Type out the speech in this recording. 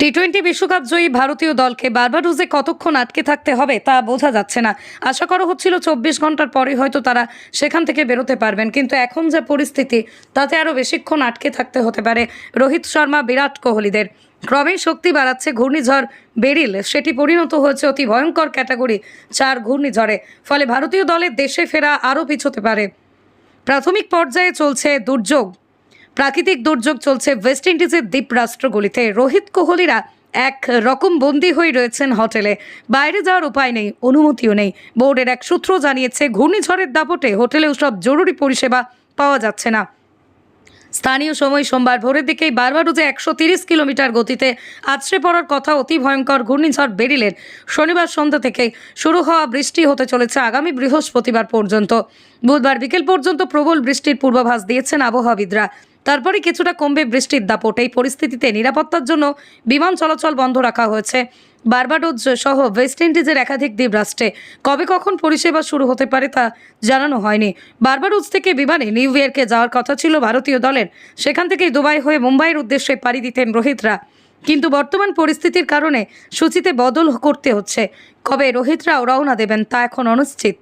T twenty বিশ্বকাপ জয়ী ভারতীয় দলকে বার্বাডোজে কতক্ষণ আটকে থাকতে হবে তা বোঝা যাচ্ছে না। আশা করা হচ্ছিল চব্বিশ ঘণ্টার পরে হয়তো তারা সেখান থেকে বেরোতে পারবেন, কিন্তু এখন যে পরিস্থিতি, তাতে আরও বেশিক্ষণ আটকে থাকতে হতে পারে রোহিত শর্মা, বিরাট কোহলিদের। ক্রমেই শক্তি বাড়াচ্ছে ঘূর্ণিঝড় বেরিল, সেটি পরিণত হয়েছে অতি ভয়ঙ্কর ক্যাটাগরি চার ঘূর্ণিঝড়ে, ফলে ভারতীয় দলের দেশে ফেরা আরও পিছোতে পারে। প্রাথমিক পর্যায়ে চলছে দুর্যোগ। প্রাকৃতিক দুর্যোগ চলছে ওয়েস্ট ইন্ডিজের দ্বীপ রাষ্ট্রগুলিতে রোহিত কোহলিরা এক রকম বন্দী হয়ে রয়েছেন হোটেলে। বাইরে যাওয়ার উপায় নেই, অনুমতিও নেই। বোর্ডের এক সূত্র জানিয়েছে, ঘূর্ণিঝড়ের দাপটে হোটেলেও সব জরুরি পরিষেবা পাওয়া যাচ্ছে না। স্থানীয় সময় সোমবার ভোরের দিকেই বারবারুজে একশো তিরিশ কিলোমিটার গতিতে আছড়ে পড়ার কথা অতি ভয়ঙ্কর ঘূর্ণিঝড় বেরিলের শনিবার সন্ধ্যা থেকে শুরু হওয়া বৃষ্টি হতে চলেছে আগামী বৃহস্পতিবার পর্যন্ত। বুধবার বিকেল পর্যন্ত প্রবল বৃষ্টির পূর্বাভাস দিয়েছেন আবহাওয়াবিদরা। তারপরে কিছুটা কমবে বৃষ্টির দাপট। এই পরিস্থিতিতে নিরাপত্তার জন্য বিমান চলাচল বন্ধ রাখা হয়েছে। বারবাডোজ সহ ওয়েস্ট ইন্ডিজের একাধিক দ্বীপ রাষ্ট্রে কবে কখন পরিষেবা শুরু হতে পারে তা জানানো হয়নি। বারবাডোজ থেকে বিমানে নিউ ইয়র্কে যাওয়ার কথা ছিল ভারতীয় দলের। সেখান থেকেই দুবাই হয়ে মুম্বাইয়ের উদ্দেশ্যে পাড়ি দিতেন রোহিতরা। কিন্তু বর্তমান পরিস্থিতির কারণে সূচিতে বদল করতে হচ্ছে। কবে রোহিতরাও রওনা দেবেন তা এখন অনিশ্চিত।